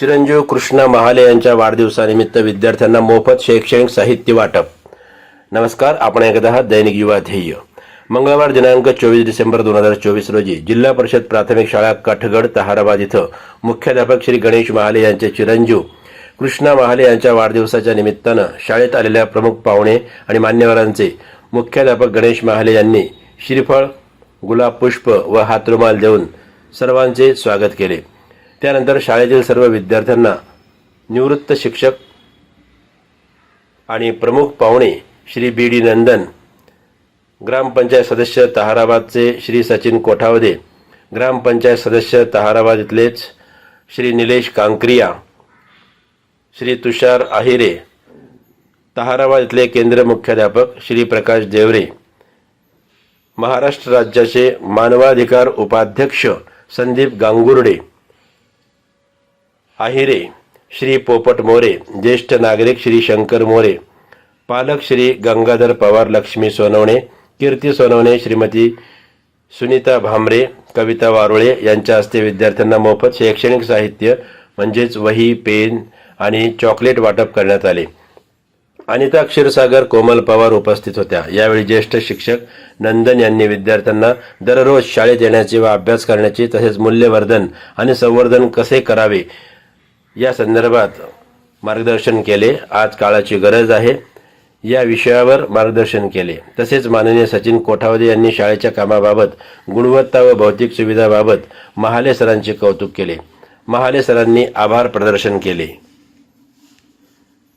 चिरंजीव कृष्णा महाले यांच्या वाढदिवसानिमित्त विद्यार्थ्यांना मोफत शैक्षणिक साहित्य वाटप. नमस्कार आपण ऐकत आहात दैनिक युवा ध्येय. मंगळवार दिनांक चोवीस डिसेंबर दोन हजार चोवीस रोजी जिल्हा परिषद प्राथमिक शाळा काठगड तहाराबाद इथं मुख्याध्यापक श्री गणेश महाले यांचे चिरंजीव कृष्णा महाले यांच्या वाढदिवसाच्या निमित्तानं शाळेत आलेल्या प्रमुख पाहुणे आणि मान्यवरांचे मुख्याध्यापक गणेश महाले यांनी श्रीफळ गुलाब पुष्प व हातरुमाल देऊन सर्वांचे स्वागत केले. त्यानंतर शाळेतील सर्व विद्यार्थ्यांना निवृत्त शिक्षक आणि प्रमुख पाहुणे श्री बी डी नंदन ग्रामपंचायत सदस्य तहाराबादचे श्री सचिन कोठावदे ग्रामपंचायत सदस्य तहाराबाद इथलेच श्री निलेश कांक्रिया श्री तुषार आहिरे तहाराबाद इथले केंद्र मुख्याध्यापक श्री प्रकाश देवरे महाराष्ट्र राज्याचे मानवाधिकार उपाध्यक्ष संदीप गांगुर्डे आहिरे श्री पोपट मोरे ज्येष्ठ नागरिक श्री शंकर मोरे पालक श्री गंगाधर पवार लक्ष्मी सोनवणे कीर्ती सोनवणे श्रीमती सुनीता भामरे कविता वारुळे यांच्या हस्ते विद्यार्थ्यांना मोफत शैक्षणिक साहित्य म्हणजेच वही पेन आणि चॉकलेट वाटप करण्यात आले. अनिता क्षीरसागर कोमल पवार उपस्थित होत्या. यावेळी ज्येष्ठ शिक्षक नंदन यांनी विद्यार्थ्यांना दररोज शाळेत येण्याचे व अभ्यास करण्याचे तसेच मूल्यवर्धन आणि संवर्धन कसे करावे या संदर्भात मार्गदर्शन केले. आज काळाची गरज आहे. या विषयावर मार्गदर्शन केले. तसेच माननीय सचिन कोठावदे यांनी शाळेच्या कामाबाबत गुणवत्ता व भौतिक सुविधाबाबत महाले सरांचे कौतुक केले. महाले सरांनी आभार प्रदर्शन केले.